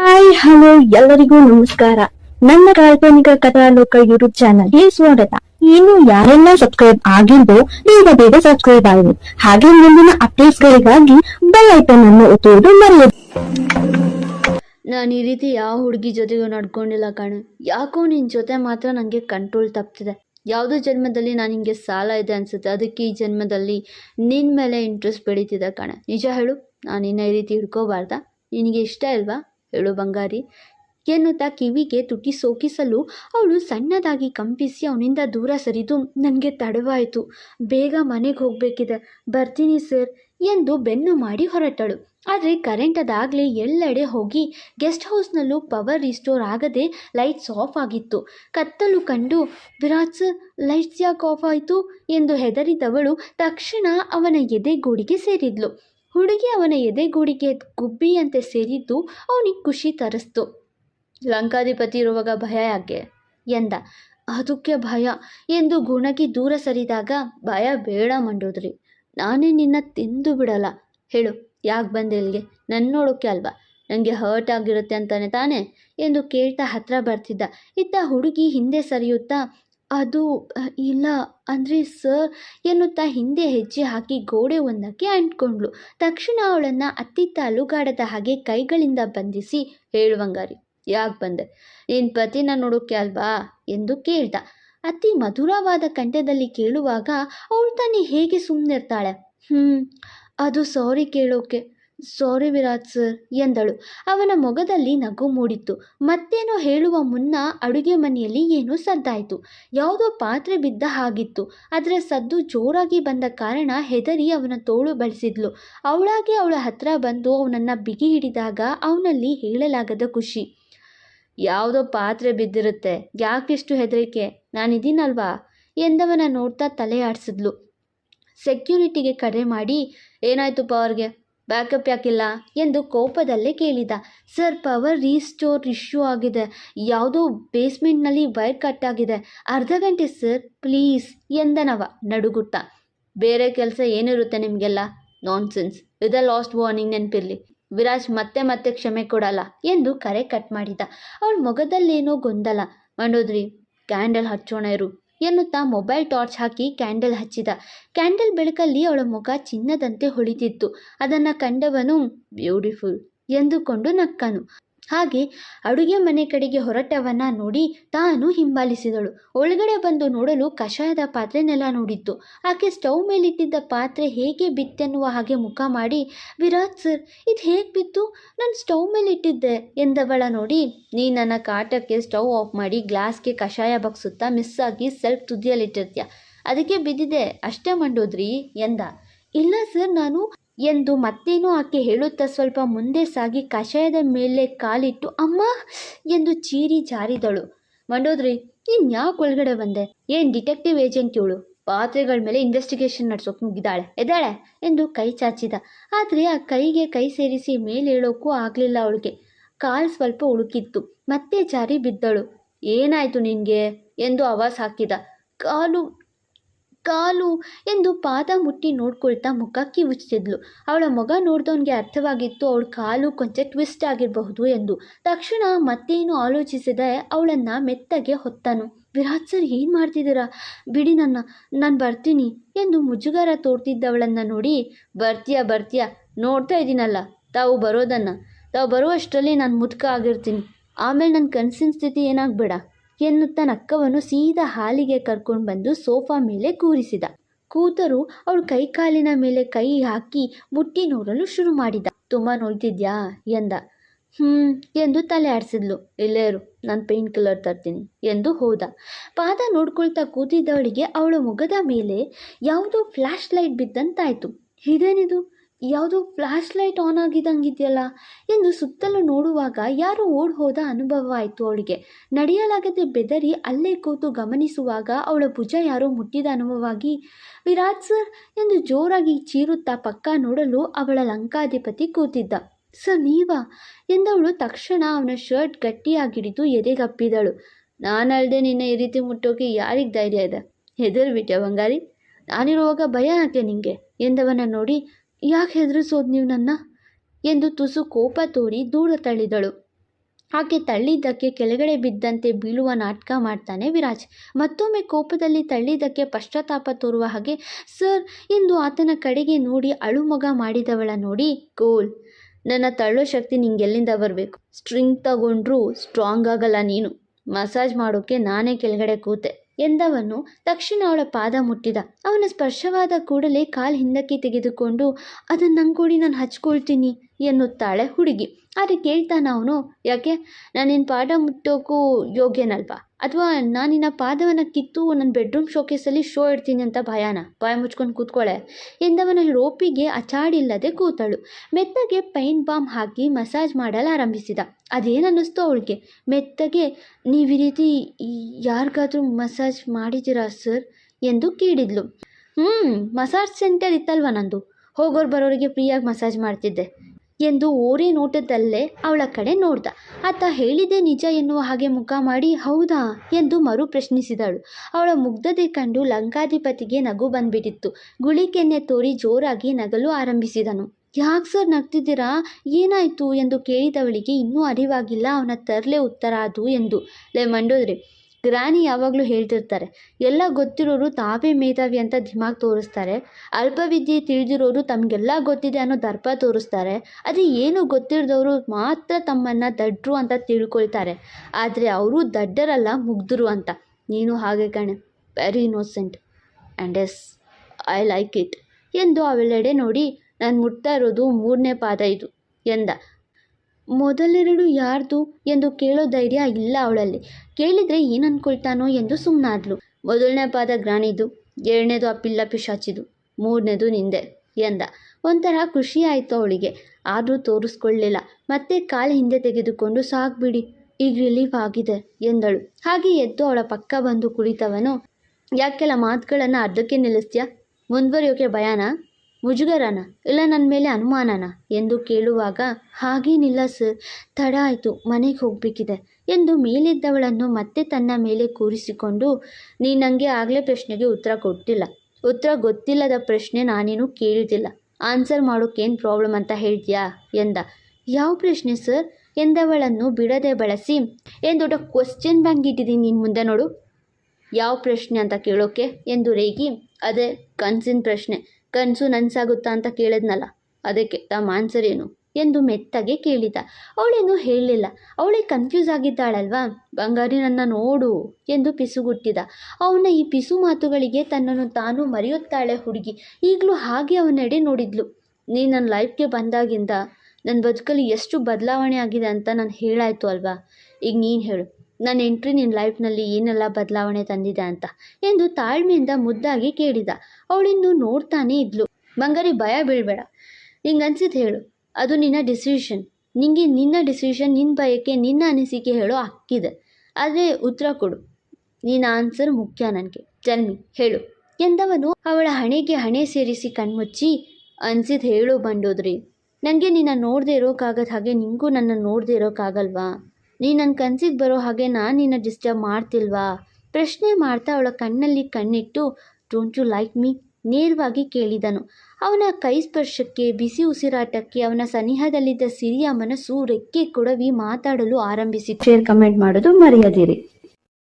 Hi, hello, ಎಲ್ಲರಿಗೂ ನಮಸ್ಕಾರ. ನನ್ನ ಕಾಲ್ಪನಿಕ ಕಥಾಲೋಕ ಯೂಟ್ಯೂಬ್ ಚಾನಲ್ಗೆ ಸ್ವಾಗತ. ಇನ್ನು ಯಾರೆಲ್ಲ ಸಬ್ಸ್ಕ್ರೈಬ್ ಆಗಿಲ್ವೋ, ಬೇಗ ಬೇಗ ಸಬ್ಸ್ಕ್ರೈಬ್ ಆಗಿದೆ ಹಾಗೆ ಮುಂದಿನ ಅಪ್ಡೇಟ್ಸ್ ಗಳಿಗಾಗಿ ಬೆಲ್ ಐಕನ್ ಅನ್ನು ಒತ್ತುವುದು ಮರೆಯದು. ನಾನು ಈ ರೀತಿ ಯಾವ ಹುಡುಗಿ ಜೊತೆಗೂ ನಡ್ಕೊಂಡಿಲ್ಲ ಕಣೆ. ಯಾಕೋ ನಿನ್ನ ಜೊತೆ ಮಾತ್ರ ನನಗೆ ಕಂಟ್ರೋಲ್ ತಪ್ಪಿದೆ ಯಾವುದೋ ಜನ್ಮದಲ್ಲಿ ನಾನು ನಿಂಗೆ ಸಾಲ ಇದೆ ಅನ್ಸುತ್ತೆ. ಅದಕ್ಕೆ ಈ ಜನ್ಮದಲ್ಲಿ ನಿನ್ನ ಮೇಲೆ ಇಂಟ್ರೆಸ್ಟ್ ಬೆಳೀತಿದೆ ಕಣೆ. ನಿಜ ಹೇಳು, ನಾನು ಇನ್ನ ಈ ರೀತಿ ಹಿಡ್ಕೋಬಾರ್ದಾ? ನಿನಗೆ ಇಷ್ಟ ಇಲ್ವಾ? ಹೇಳು ಬಂಗಾರಿ. ಎನ್ನುತ್ತಾ ಕಿವಿಗೆ ತುಟಿ ಸೋಕಿಸಲು ಅವಳು ಸಣ್ಣದಾಗಿ ಕಂಪಿಸಿ ಅವನಿಂದ ದೂರ ಸರಿದು, ನನಗೆ ತಡವಾಯಿತು. ಬೇಗ ಮನೆಗೆ ಹೋಗಬೇಕಿದೆ. ಬರ್ತೀನಿ ಸರ್ ಎಂದು ಬೆನ್ನು ಮಾಡಿ ಹೊರಟಳು. ಆದರೆ ಕರೆಂಟ್ ಅದಾಗಲೇ ಎಲ್ಲೆಡೆ ಹೋಗಿ ಗೆಸ್ಟ್ ಹೌಸ್ನಲ್ಲೂ ಪವರ್ ರಿಸ್ಟೋರ್ ಆಗದೆ ಲೈಟ್ಸ್ ಆಫ್ ಆಗಿತ್ತು. ಕತ್ತಲು ಕಂಡು, ವಿರಾಜ್ ಸರ್, ಲೈಟ್ಸ್ ಯಾಕೆ ಆಫ್ ಆಯಿತು? ಎಂದು ಹೆದರಿದವಳು ತಕ್ಷಣ ಅವನ ಎದೆಗೂಡಿಗೆ ಸೇರಿದ್ಲು. ಹುಡುಗಿ ಅವನ ಎದೆಗೂಡಿಗೆ ಗುಬ್ಬಿಯಂತೆ ಸೇರಿದ್ದು ಅವನಿಗೆ ಖುಷಿ ತರಿಸ್ತು. ಲಂಕಾಧಿಪತಿ ಇರುವಾಗ ಭಯ ಯಾಕೆ? ಎಂದ. ಅದಕ್ಕೆ ಭಯ. ಎಂದು ಗುಣಗಿ ದೂರ ಸರಿದಾಗ, ಭಯ ಬೇಡ ಮಂಡೋದ್ರಿ. ನಾನೇ ನಿನ್ನ ತಿಂದು ಬಿಡಲ್ಲ. ಹೇಳು. ಯಾಕೆ ಬಂದೆ ಇಲ್ಲಿಗೆ? ನನ್ನ ನೋಡೋಕ್ಕೆ ಅಲ್ವಾ? ನನಗೆ ಹರ್ಟ್ ಆಗಿರುತ್ತೆ ಅಂತಾನೆ ತಾನೆ? ಎಂದು ಕೇಳ್ತಾ ಹತ್ರ ಬರ್ತಿದ್ದ. ಇತ್ತ ಹುಡುಗಿ ಹಿಂದೆ ಸರಿಯುತ್ತಾ ಅದು ಇಲ್ಲ ಅಂದರೆ ಸರ್ ಎನ್ನುತ್ತಾ ಹಿಂದೆ ಹೆಜ್ಜೆ ಹಾಕಿ ಗೋಡೆ ಒಂದಕ್ಕೆ ಅಂಟ್ಕೊಂಡ್ಳು. ತಕ್ಷಣ ಅವಳನ್ನು ಅತ್ತಿತ್ತ ಅಲುಗಾಡದ ಹಾಗೆ ಕೈಗಳಿಂದ ಬಂಧಿಸಿ ಹೇಳುವಂಗಾರಿ, ಯಾಕೆ ಬಂದೆ? ನಿನ್ನ ಪತಿನ ನೋಡೋಕೆ ಅಲ್ವಾ? ಎಂದು ಕೇಳ್ದ. ಅತಿ ಮಧುರವಾದ ಕಂಠದಲ್ಲಿ ಕೇಳುವಾಗ ಅವಳು ತಾನೇ ಹೇಗೆ ಸುಮ್ಮನಿರ್ತಾಳೆ ಹ್ಞೂ ಅದು ಸಾರಿ ಕೇಳೋಕೆ. ಸಾರಿ ವಿರಾಜ್ ಸರ್ ಎಂದಳು. ಅವನ ಮೊಗದಲ್ಲಿ ನಗು ಮೂಡಿತ್ತು. ಮತ್ತೇನೋ ಹೇಳುವ ಮುನ್ನ ಅಡುಗೆ ಮನೆಯಲ್ಲಿ ಏನೋ ಸದ್ದಾಯಿತು. ಯಾವುದೋ ಪಾತ್ರೆ ಬಿದ್ದ ಹಾಗಿತ್ತು. ಅದರ ಸದ್ದು ಜೋರಾಗಿ ಬಂದ ಕಾರಣ ಹೆದರಿ ಅವನ ತೋಳು ಬಳಸಿದ್ಲು. ಅವಳಾಗಿ ಅವಳ ಹತ್ರ ಬಂದು ಅವನನ್ನು ಬಿಗಿ ಹಿಡಿದಾಗ ಅವನಲ್ಲಿ ಹೇಳಲಾಗದ ಖುಷಿ. ಯಾವುದೋ ಪಾತ್ರೆ ಬಿದ್ದಿರುತ್ತೆ. ಯಾಕಿಷ್ಟು ಹೆದರಿಕೆ? ನಾನಿದ್ದೀನಲ್ವಾ? ಎಂದವನ ನೋಡ್ತಾ ತಲೆ ಆಡಿಸಿದ್ಲು. ಸೆಕ್ಯೂರಿಟಿಗೆ ಕರೆ ಮಾಡಿ ಏನಾಯ್ತು ಪವರ್ಗೆ ಬ್ಯಾಕಪ್ ಯಾಕಿಲ್ಲ ಎಂದು ಕೋಪದಲ್ಲೇ ಕೇಳಿದ. ಸರ್, ಪವರ್ ರೀಸ್ಟೋರ್ ಇಶ್ಯೂ ಆಗಿದೆ. ಯಾವುದೋ ಬೇಸ್ಮೆಂಟ್ನಲ್ಲಿ ವೈರ್ ಕಟ್ ಆಗಿದೆ ಅರ್ಧ ಗಂಟೆ, ಸರ್, ಪ್ಲೀಸ್ ಎಂದನವ ನಡುಗುತ್ತ. ಬೇರೆ ಕೆಲಸ ಏನಿರುತ್ತೆ ನಿಮಗೆಲ್ಲ? ನಾನ್ಸೆನ್ಸ್. ವಿದ ಲಾಸ್ಟ್ ವಾರ್ನಿಂಗ್ ನೆನಪಿರಲಿ. ವಿರಾಜ್ ಮತ್ತೆ ಮತ್ತೆ ಕ್ಷಮೆ ಕೊಡಲ್ಲ ಎಂದು ಕರೆ ಕಟ್ ಮಾಡಿದ. ಅವಳ ಮೊಗದಲ್ಲೇನೋ ಗೊಂದಲ. ಮಂಡೋದ್ರಿ, ಕ್ಯಾಂಡಲ್ ಹಚ್ಚೋಣ ಇರು. ಎನ್ನುತ್ತಾ ಮೊಬೈಲ್ ಟಾರ್ಚ್ ಹಾಕಿ ಕ್ಯಾಂಡಲ್ ಹಚ್ಚಿದ. ಕ್ಯಾಂಡಲ್ ಬೆಳಕಲ್ಲಿ ಅವಳ ಮುಖ ಚಿನ್ನದಂತೆ ಹೊಳಿತಿತ್ತು. ಅದನ್ನು ಕಂಡವನು, ಬ್ಯೂಟಿಫುಲ್ ಎಂದುಕೊಂಡು ನಕ್ಕನು. ಹಾಗೆ ಅಡುಗೆ ಮನೆ ಕಡೆಗೆ ಹೊರಟವನ ನೋಡಿ ತಾನು ಹಿಂಬಾಲಿಸಿದಳು. ಒಳಗಡೆ ಬಂದು ನೋಡಲು ಕಷಾಯದ ಪಾತ್ರೆನೆಲ್ಲ ನೋಡಿತ್ತು. ಆಕೆ ಸ್ಟವ್ ಮೇಲಿಟ್ಟಿದ್ದ ಪಾತ್ರೆ ಹೇಗೆ ಬಿತ್ತೆನ್ನುವ ಹಾಗೆ ಮುಖ ಮಾಡಿ, ವಿರಾಟ್ ಸರ್, ಇದು ಹೇಗೆ ಬಿತ್ತು? ನಾನು ಸ್ಟವ್ ಮೇಲಿಟ್ಟಿದ್ದೆ ಎಂದವಳ ನೋಡಿ, ನೀ ನನ್ನ ಕಾಟಕ್ಕೆ ಸ್ಟವ್ ಆಫ್ ಮಾಡಿ ಗ್ಲಾಸ್ಗೆ ಕಷಾಯ ಬಗ್ಸುತ್ತಾ ಮಿಸ್ ಆಗಿ ಸೆಲ್ಫ್ ತುದಿಯಲ್ಲಿಟ್ಟಿರ್ತೀಯ? ಅದಕ್ಕೆ ಬಿದ್ದಿದೆ ಅಷ್ಟೇ ಮಂಡೋದ್ರಿ ಎಂದ. ಇಲ್ಲ ಸರ್, ನಾನು ಎಂದು ಮತ್ತೇನೋ ಆಕೆ ಹೇಳುತ್ತಾ ಸ್ವಲ್ಪ ಮುಂದೆ ಸಾಗಿ ಕಷಾಯದ ಮೇಲೆ ಕಾಲಿಟ್ಟು, ಅಮ್ಮ! ಎಂದು ಚೀರಿ ಜಾರಿದಳು. ಮಂಡೋದ್ರಿ ಇನ್ಯಾಕೆ ಒಳಗಡೆ ಬಂದೆ? ಏನು ಡಿಟೆಕ್ಟಿವ್ ಏಜೆಂಟ್ ಇವಳು? ಪಾತ್ರೆಗಳ ಮೇಲೆ ಇನ್ವೆಸ್ಟಿಗೇಷನ್ ನಡೆಸೋಕೆ ಮುಗಿದಾಳೆ ಎದ್ದಾಳೆ? ಎಂದು ಕೈ ಚಾಚಿದ. ಆದರೆ ಆ ಕೈಗೆ ಕೈ ಸೇರಿಸಿ ಮೇಲೇಳೋಕ್ಕೂ ಆಗಲಿಲ್ಲ ಅವಳಿಗೆ. ಕಾಲು ಸ್ವಲ್ಪ ಉಳುಕಿತ್ತು. ಮತ್ತೆ ಜಾರಿ ಬಿದ್ದಳು. ಏನಾಯಿತು ನಿನಗೆ? ಎಂದು ಆವಾಜ್ ಹಾಕಿದ. ಕಾಲು ಕಾಲು ಎಂದು ಪಾದ ಮುಟ್ಟಿ ನೋಡ್ಕೊಳ್ತಾ ಮುಖ ಕಿವುಚ್ತಿದ್ಲು ಅವಳ ಮಗ ನೋಡ್ದವನಿಗೆ ಅರ್ಥವಾಗಿತ್ತು ಅವಳ ಕಾಲು ಕೊಂಚ ಟ್ವಿಸ್ಟ್ ಆಗಿರಬಹುದು ಎಂದು. ತಕ್ಷಣ ಮತ್ತೇನು ಆಲೋಚಿಸದೆ ಅವಳನ್ನು ಮೆತ್ತಗೆ ಹೊತ್ತನು. ವಿರಾಟ್ ಸರ್, ಏನು ಮಾಡ್ತಿದ್ದೀರಾ? ಬಿಡಿ ನನ್ನ, ನಾನು ಬರ್ತೀನಿ ಎಂದು ಮುಜುಗರ ತೋರ್ತಿದ್ದವಳನ್ನು ನೋಡಿ, ಬರ್ತೀಯ ಬರ್ತೀಯ? ನೋಡ್ತಾ ಇದ್ದೀನಲ್ಲ, ತಾವು ಬರೋದನ್ನು. ತಾವು ಬರುವಷ್ಟರಲ್ಲಿ ನಾನು ಮುದುಕ ಆಗಿರ್ತೀನಿ. ಆಮೇಲೆ ನನ್ನ ಕನಸಿನ ಸ್ಥಿತಿ ಏನಾಗಬೇಡ. ಎನ್ನುತ್ತಾ ನಕ್ಕವನು ಸೀದಾ ಹಾಲಿಗೆ ಕರ್ಕೊಂಡು ಬಂದು ಸೋಫಾ ಮೇಲೆ ಕೂರಿಸಿದ. ಕೂತರು ಅವಳು ಕೈಕಾಲಿನ ಮೇಲೆ ಕೈ ಹಾಕಿ ಮುಟ್ಟಿ ನೋಡಲು ಶುರು ಮಾಡಿದ. ತುಂಬ ನೋಯ್ತಿದ್ಯಾ? ಎಂದ. ಹ್ಞೂ ಎಂದು ತಲೆ ಆಡಿಸಿದ್ಲು. ಇಲ್ಲೇರು ನಾನು ಪೇಂಟ್ ಕಿಲ್ಲರ್ ತರ್ತೀನಿ, ಎಂದು ಹೋದ. ಪಾದ ನೋಡ್ಕೊಳ್ತಾ ಕೂತಿದ್ದವಳಿಗೆ ಅವಳ ಮುಖದ ಮೇಲೆ ಯಾವುದೋ ಫ್ಲಾಶ್ ಲೈಟ್ ಬಿದ್ದಂತಾಯಿತು. ಇದೇನಿದು? ಯಾವುದೋ ಫ್ಲ್ಯಾಶ್ ಲೈಟ್ ಆನ್ ಆಗಿದ್ದಂಗಿದೆಯಲ್ಲ ಎಂದು ಸುತ್ತಲೂ ನೋಡುವಾಗ ಯಾರೋ ಓಡ್ ಹೋದ ಅನುಭವ ಆಯಿತು ಅವಳಿಗೆ. ನಡೆಯಲಾಗದೆ ಬೆದರಿ ಅಲ್ಲೇ ಕೂತು ಗಮನಿಸುವಾಗ ಅವಳ ಭುಜ ಯಾರೋ ಮುಟ್ಟಿದ ಅನುಭವವಾಗಿ ವಿರಾಟ್ ಸರ್ ಎಂದು ಜೋರಾಗಿ ಚೀರುತ್ತಾ ಪಕ್ಕ ನೋಡಲು ಅವಳ ಲಂಕಾಧಿಪತಿ ಕೂತಿದ್ದ. ಸರ್, ನೀವಾ? ಎಂದವಳು ತಕ್ಷಣ ಅವನ ಶರ್ಟ್ ಗಟ್ಟಿಯಾಗಿಡಿದು ಎದೆಗಪ್ಪಿದಳು. ನಾನಲ್ಲದೆ ನಿನ್ನ ಈ ರೀತಿ ಮುಟ್ಟೋಕೆ ಯಾರಿಗೆ ಧೈರ್ಯ ಇದೆ? ಹೆದರ್ಬಿಟ್ಟೆ ಬಂಗಾರಿ? ನಾನಿರುವಾಗ ಭಯ ಯಾಕೆ ನಿಂಗೆ? ಎಂದವನ ನೋಡಿ ಯಾಕೆ ಹೆದರಿಸೋದು ನೀವು ನನ್ನ? ಎಂದು ತುಸು ಕೋಪ ತೋರಿ ದೂರ ತಳ್ಳಿದಳು. ಆಕೆ ತಳ್ಳಿದ್ದಕ್ಕೆ ಕೆಳಗಡೆ ಬಿದ್ದಂತೆ ಬೀಳುವ ನಾಟಕ ಮಾಡ್ತಾನೆ ವಿರಾಜ್. ಮತ್ತೊಮ್ಮೆ ಕೋಪದಲ್ಲಿ ತಳ್ಳಿದ್ದಕ್ಕೆ ಪಶ್ಚಾತ್ತಾಪ ತೋರುವ ಹಾಗೆ, ಸರ್ ಎಂದು ಆತನ ಕಡೆಗೆ ನೋಡಿ ಅಳುಮಗ ಮಾಡಿದವಳ ನೋಡಿ, ಗೋಲ್. ನನ್ನ ತಳ್ಳೋ ಶಕ್ತಿ ನಿಂಗೆಲ್ಲಿಂದ ಬರಬೇಕು? ಸ್ಟ್ರಿಂಗ್ ತಗೊಂಡ್ರೂ ಸ್ಟ್ರಾಂಗ್ ಆಗಲ್ಲ ನೀನು. ಮಸಾಜ್ ಮಾಡೋಕ್ಕೆ ನಾನೇ ಕೆಳಗಡೆ ಕೂತೆ. ಎಂದವನು ತಕ್ಷಣ ಅವಳ ಪಾದ ಮುಟ್ಟಿದ. ಅವನ ಸ್ಪರ್ಶವಾದ ಕೂಡಲೇ ಕಾಲು ಹಿಂದಕ್ಕೆ ತೆಗೆದುಕೊಂಡು ಅದನ್ನು ನಂಗೆ ಕೊಡಿ ನಾನು ಹಚ್ಕೊಳ್ತೀನಿ. ಎನ್ನುತ್ತಾಳೆ ಹುಡುಗಿ. ಆದರೆ ಕೇಳ್ತಾನ ಅವನು, ಯಾಕೆ? ನಾನು ನಿನ್ನ ಪಾದ ಮುಟ್ಟೋಕ್ಕೂ ಯೋಗ್ಯನಲ್ವಾ? ಅಥವಾ ನಾನು ನಿನ್ನ ಪಾದವನ್ನು ಕಿತ್ತು ನನ್ನ ಬೆಡ್ರೂಮ್ ಶೋಕೇಸಲ್ಲಿ ಶೋ ಇಡ್ತೀನಿ ಅಂತ ಭಯಾನ? ಭಯ ಮುಚ್ಕೊಂಡು ಕೂತ್ಕೊಳ್ಳೆ ಎಂದವನ ರೋಪಿಗೆ ಅಚಾಡಿಲ್ಲದೆ ಕೂತಳು. ಮೆತ್ತಗೆ ಪೈನ್ ಬಾಮ್ ಹಾಕಿ ಮಸಾಜ್ ಮಾಡಲು ಆರಂಭಿಸಿದ. ಅದೇನನ್ನಿಸ್ತು ಅವಳಿಗೆ? ಮೆತ್ತಗೆ? ನೀವು ಈ ರೀತಿ ಯಾರಿಗಾದರೂ ಮಸಾಜ್ ಮಾಡಿದ್ದೀರಾ ಸರ್? ಎಂದು ಕೇಳಿದ್ಲು. ಹ್ಞೂ ಮಸಾಜ್ ಸೆಂಟರ್ ಇತ್ತಲ್ವ ನಂದು? ಹೋಗೋರು ಬರೋರಿಗೆ ಫ್ರೀಯಾಗಿ ಮಸಾಜ್ ಮಾಡ್ತಿದ್ದೆ. ಎಂದು ಓರೆ ನೋಟದಲ್ಲೇ ಅವಳ ಕಡೆ ನೋಡ್ದ. ಆತ ಹೇಳಿದೆ ನಿಜ ಎನ್ನುವ ಹಾಗೆ ಮುಖ ಮಾಡಿ, ಹೌದಾ? ಎಂದು ಮರು ಪ್ರಶ್ನಿಸಿದಳು. ಅವಳ ಮುಗ್ಧತೆ ಕಂಡು ಲಂಕಾಧಿಪತಿಗೆ ನಗು ಬಂದ್ಬಿಟ್ಟಿತ್ತು. ಗುಳಿಕೆನ್ನೆ ತೋರಿ ಜೋರಾಗಿ ನಗಲು ಆರಂಭಿಸಿದನು. ಯಾಕೆ ಸರ್ ನಗ್ತಿದ್ದೀರಾ? ಏನಾಯಿತು? ಎಂದು ಕೇಳಿದವಳಿಗೆ ಇನ್ನೂ ಅರಿವಾಗಿಲ್ಲ. ಅವನ ತರಲೆ ಉತ್ತರ ಅದು ಎಂದು. ಲೇ, ಮಂಡೋದ್ರಿ ಗ್ರಾನಿ ಯಾವಾಗಲೂ ಹೇಳ್ತಿರ್ತಾರೆ. ಎಲ್ಲ ಗೊತ್ತಿರೋರು ತಾವೇ ಮೇಧಾವಿ ಅಂತ ದಿಮಾಗ್ ತೋರಿಸ್ತಾರೆ. ಅಲ್ಪವಿದ್ಯೆ ತಿಳಿದಿರೋರು ತಮಗೆಲ್ಲ ಗೊತ್ತಿದೆ ಅನ್ನೋ ದರ್ಪ ತೋರಿಸ್ತಾರೆ. ಅದೇ ಏನು ಗೊತ್ತಿರದವರು ಮಾತ್ರ ತಮ್ಮನ್ನು ದಡ್ಡರು ಅಂತ ತಿಳ್ಕೊಳ್ತಾರೆ. ಆದರೆ ಅವರು ದಡ್ಡರಲ್ಲ, ಮುಗ್ಧರು ಅಂತ. ನೀನು ಹಾಗೆ ಕಣೆ. Very innocent and yes I like it ಎಂದು ಅವೆಲ್ಲೆಡೆ ನೋಡಿ, ನಾನು ಮುಟ್ತಾ ಇರೋದು ಮೂರನೇ ಪಾದ ಇದು, ಎಂದ. ಮೊದಲೆರಡು ಯಾರ್ದು ಎಂದು ಕೇಳೋ ಧೈರ್ಯ ಇಲ್ಲ ಅವಳಲ್ಲಿ. ಕೇಳಿದರೆ ಏನು ಎಂದು ಸುಮ್ಮನಾದ್ಲು ಮೊದಲನೇ ಪಾದ ಗ್ರಾಣಿದು, ಎರಡನೇದು ಆ ಪಿಲ್ಲ ಪಿಶಾಚಿದು, ಮೂರನೇದು ನಿಂದೆ ಎಂದ. ಒಂಥರ ಖುಷಿ ಆಯಿತು ಅವಳಿಗೆ. ಆದರೂ ತೋರಿಸ್ಕೊಳ್ಳಿಲ್ಲ. ಮತ್ತೆ ಕಾಲು ಹಿಂದೆ ತೆಗೆದುಕೊಂಡು, ಸಾಕ್ಬಿಡಿ, ಈಗ ರಿಲೀಫ್ ಆಗಿದೆ ಎಂದಳು. ಹಾಗೆ ಎದ್ದು ಅವಳ ಪಕ್ಕ ಬಂದು ಕುಳಿತವನು. ಯಾಕೆಲ್ಲ ಮಾತುಗಳನ್ನು ಅರ್ಧಕ್ಕೆ ನಿಲ್ಲಿಸ್ತೀಯಾ? ಮುಂದುವರಿಯೋಕೆ ಭಯನಾ? ಮುಜುಗರನ, ಇಲ್ಲ ನನ್ನ ಮೇಲೆ ಅನುಮಾನನ? ಎಂದು ಕೇಳುವಾಗ ಹಾಗೇನಿಲ್ಲ ಸರ್, ತಡ ಆಯಿತು, ಮನೆಗೆ ಹೋಗಬೇಕಿದೆ ಎಂದು ಮೇಲಿದ್ದವಳನ್ನು ಮತ್ತೆ ತನ್ನ ಮೇಲೆ ಕೂರಿಸಿಕೊಂಡು, ನೀ ನನಗೆ ಆಗಲೇ ಪ್ರಶ್ನೆಗೆ ಉತ್ತರ ಕೊಟ್ಟಿಲ್ಲ. ಉತ್ತರ ಗೊತ್ತಿಲ್ಲದ ಪ್ರಶ್ನೆ ನಾನೇನು ಕೇಳಿದಿಲ್ಲ ಆನ್ಸರ್ ಮಾಡೋಕ್ಕೇನು ಪ್ರಾಬ್ಲಮ್ ಅಂತ ಹೇಳ್ತೀಯಾ? ಎಂದ. ಯಾವ ಪ್ರಶ್ನೆ ಸರ್? ಎಂದವಳನ್ನು ಬಿಡದೆ ಬಳಸಿ, ಏನು ದೊಡ್ಡ ಕ್ವಶನ್ ಬ್ಯಾಂಕ್ ಇಟ್ಟಿದ್ದೀನಿ ನಿನ್ನ ಮುಂದೆ ನೋಡು. ಯಾವ ಪ್ರಶ್ನೆ ಅಂತ ಕೇಳೋಕೆ? ಎಂದು ರೇಗಿ. ಅದೇ ಕನ್ಸಿನ ಪ್ರಶ್ನೆ. ಕನಸು ನನಸಾಗುತ್ತಾ ಅಂತ ಕೇಳಿದ್ನಲ್ಲ, ಅದಕ್ಕೆ ತಮ್ಮ ಆನ್ಸರ್ ಏನು ಎಂದು ಮೆತ್ತಗೆ ಕೇಳಿದ. ಅವಳೇನು ಹೇಳಲಿಲ್ಲ ಅವಳೇ ಕನ್ಫ್ಯೂಸ್ ಆಗಿದ್ದಾಳಲ್ವಾ? ಬಂಗಾರಿ ನನ್ನ ನೋಡು ಎಂದು ಪಿಸುಗುಟ್ಟಿದ. ಅವನ ಈ ಪಿಸು ಮಾತುಗಳಿಗೆ ತನ್ನನ್ನು ತಾನು ಮರೆಯುತ್ತಾಳೆ ಹುಡುಗಿ. ಈಗಲೂ ಹಾಗೆ ಅವನೆಡೆ ನೋಡಿದ್ಲು. ನೀ ನನ್ನ ಲೈಫ್ಗೆ ಬಂದಾಗಿಂದ ನನ್ನ ಬದುಕಲ್ಲಿ ಎಷ್ಟು ಬದಲಾವಣೆ ಆಗಿದೆ ಅಂತ ನಾನು ಹೇಳಾಯ್ತು ಅಲ್ವಾ? ಈಗ ನೀನು ಹೇಳು. ನನ್ನ ಎಂಟ್ರಿ ನಿನ್ನ ಲೈಫ್ನಲ್ಲಿ ಏನೆಲ್ಲ ಬದಲಾವಣೆ ತಂದಿದೆ ಅಂತ ಎಂದು ತಾಳ್ಮೆಯಿಂದ ಮುದ್ದಾಗಿ ಕೇಳಿದ. ಅವಳಿಂದು ನೋಡ್ತಾನೇ ಇದ್ಲು. ಬಂಗಾರಿ, ಭಯ ಬೀಳಬೇಡ. ನಿಂಗೆ ಅನ್ಸಿದ್ದು ಹೇಳು. ಅದು ನಿನ್ನ ಡಿಸಿಷನ್ ನಿಂಗೆ ನಿನ್ನ ಡಿಸಿಷನ್ ನಿನ್ನ ಭಯಕ್ಕೆ ನಿನ್ನ ಅನಿಸಿಕೆ ಹೇಳೋ ಹಕ್ಕಿದೆ. ಆದರೆ ಉತ್ತರ ಕೊಡು. ನಿನ್ನ ಆನ್ಸರ್ ಮುಖ್ಯ ನನಗೆ. ಜನ್ಮಿ, ಹೇಳು. ಎಂದವನು ಅವಳ ಹಣೆಗೆ ಹಣೆ ಸೇರಿಸಿ ಕಣ್ಮುಚ್ಚಿ ಅನ್ಸಿದ್ದು ಹೇಳು ಬಂಡೋದ್ರಿ. ನನಗೆ ನಿನ್ನ ನೋಡದೆ ಇರೋಕ್ಕಾಗದ ಹಾಗೆ ನಿಂಗೂ ನನ್ನ ನೋಡದೆ ಇರೋಕ್ಕಾಗಲ್ವಾ ನೀ ನನ್ನ ಕನಸಿಗೆ ಬರೋ ಹಾಗೆ ನಾನು ನಿನ್ನ ಡಿಸ್ಟರ್ಬ್ ಮಾಡ್ತಿಲ್ವಾ? ಪ್ರಶ್ನೆ ಮಾಡ್ತಾ ಅವಳ ಕಣ್ಣಲ್ಲಿ ಕಣ್ಣಿಟ್ಟು ಡೋಂಟ್ ಯು ಲೈಕ್ ಮೀ ನೇರವಾಗಿ ಕೇಳಿದನು. ಅವನ ಕೈ ಸ್ಪರ್ಶಕ್ಕೆ, ಬಿಸಿ ಉಸಿರಾಟಕ್ಕೆ, ಅವನ ಸನಿಹದಲ್ಲಿದ್ದ ಸಿರಿಯ ಮನಸ್ಸು ರೆಕ್ಕೆ ಕೊಡವಿ ಮಾತಾಡಲು ಆರಂಭಿಸಿ ಶೇರ್ ಕಮೆಂಟ್ ಮಾಡೋದು ಮರೆಯದಿರಿ.